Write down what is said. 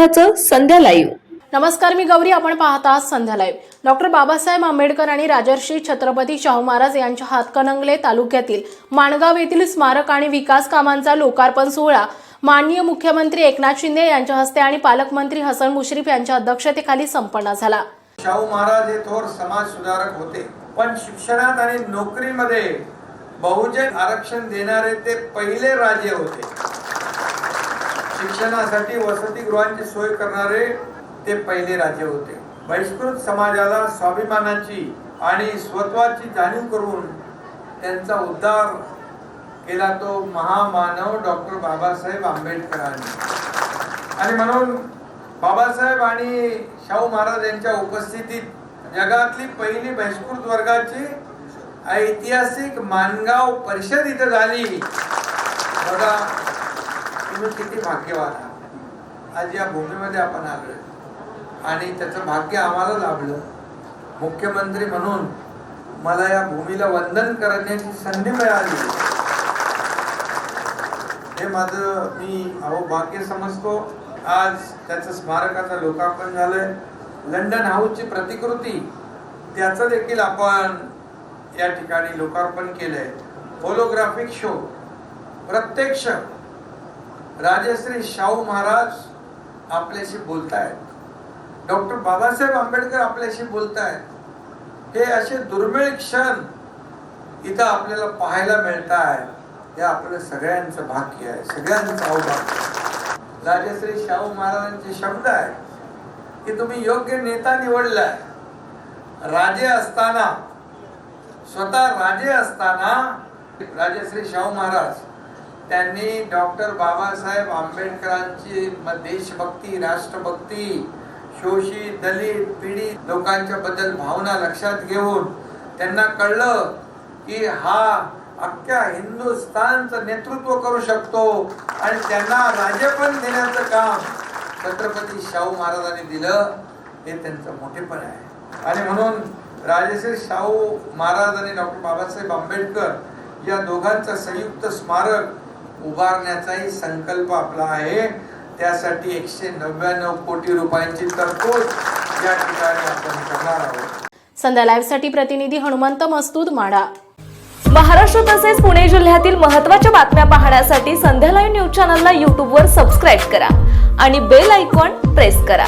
विरोधाचं संध्या live नमस्कार मी गौरी. आपण पाहत आहात संध्या लाईव्ह डॉक्टर बाबासाहेब आंबेडकर आणि राजर्षी छत्रपती शाहू महाराज यांच्या हातकणंगले तालुक्यातील माणगाव येथील स्मारक आणि विकास कामांचा लोकार्पण सोहळा माननीय मुख्यमंत्री एकनाथ शिंदे यांच्या हस्ते आणि पालकमंत्री हसन मुश्रीफ यांच्या अध्यक्षतेखाली संपन्न झाला. शाहू महाराज हे थोर समाज सुधारक होते. पण शिक्षणात आणि नोकरीमध्ये बहुजन आरक्षण देणारे ते पहिले राजे होते. शिक्षणासाठी वसतिगृहांची सोय करणारे ते पहिले राजे होते. बहिष्कृत समाजाला स्वाभिमानाची आणि स्वत्वाची जाणीव करून त्यांचा उद्धार केला तो महामानव डॉक्टर बाबासाहेब आंबेडकरांनी. आणि म्हणून बाबासाहेब आणि शाहू महाराज यांच्या उपस्थितीत जगातली पहिली बहिष्कृत वर्गाची ऐतिहासिक मानगाव परिषद इथं झाली. बघा तुम्ही किती भाग्यवान आहात आज या भूमीमध्ये आपण आलोय. आणि त्याचं भाग्य आम्हाला लाभलं. मुख्यमंत्री म्हणून मला या भूमीला वंदन करण्याची संधी मिळाली. हे माझं मी अहो भाग्य समजतो. आज त्याचं स्मारकाचं लोकार्पण झालंय. लंडन हाऊसची प्रतिकृती त्याचं देखील आपण या ठिकाणी लोकार्पण केलंय. होलोग्राफिक शो प्रत्यक्ष राजश्री शाहू महाराज आपल्याशी बोलतायत. डॉक्टर बाबासाहेब आंबेडकर आपल्याशी बोलतायत. हे असे दुर्मिळ क्षण इथं आपल्याला पाहायला मिळत आहे हे आपलं सगळ्यांचं भाग्य आहे. सगळ्यांचं अवभाग्य राजश्री शाहू महाराजांचे शब्द आहेत की तुम्ही योग्य नेता निवडलाय. राजे असताना स्वतः राजे असताना राजश्री शाहू महाराज त्यांनी डॉक्टर बाबासाहेब आंबेडकरांची देशभक्ती राष्ट्रभक्ती शोषित दलित पीडित लोकांच्या बद्दल भावना लक्षात घेऊन त्यांना कळलं की हा अख्ख्या हिंदुस्थानचं नेतृत्व करू शकतो आणि त्यांना राजेपण देण्याचं काम छत्रपती शाहू महाराजांनी दिलं हे त्यांचं मोठेपण आहे. आणि म्हणून राजश्री शाहू महाराज आणि डॉक्टर बाबासाहेब आंबेडकर या दोघांचं संयुक्त स्मारक उभारण्याचाही संकल्प आपला आहे. त्यासाठी एकशे नव्याण्णव कोटी रुपयांची तरतूद या ठिकाणी आपण करणार आहोत. संध्या लाईव्हसाठी प्रतिनिधी हनुमंत मस्तूद माढा महाराष्ट्र तसेच पुणे जिल्ह्यातील महत्त्वाच्या बातम्या पाहण्यासाठी संध्या लाईव्ह न्यूज चॅनलला यूट्यूबवर सबस्क्राईब करा आणि बेल आयकॉन प्रेस करा.